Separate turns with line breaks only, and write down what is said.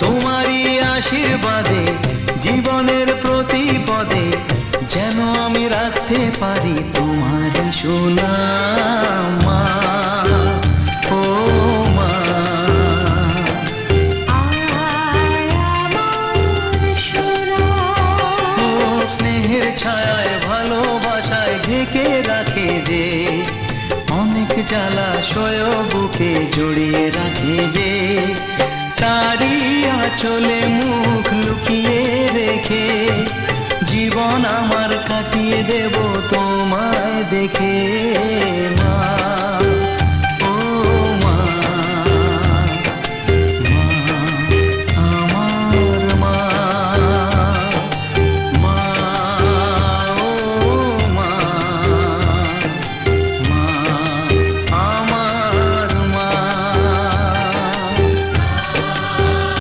তোমারই আশীর্বাদে, জীবনের প্রতি যেন আমি রাখতে পারি তোমারই সোনা মা। ছায়ায়, ভালোবাসায় ঢেকে রাখে অনেক জ্বালা সয় বুকে জড়িয়ে রাখে যে আঁচলে মুখ লুকিয়ে রেখে জীবন আমার কাটিয়ে দেব তোমায় দেখে।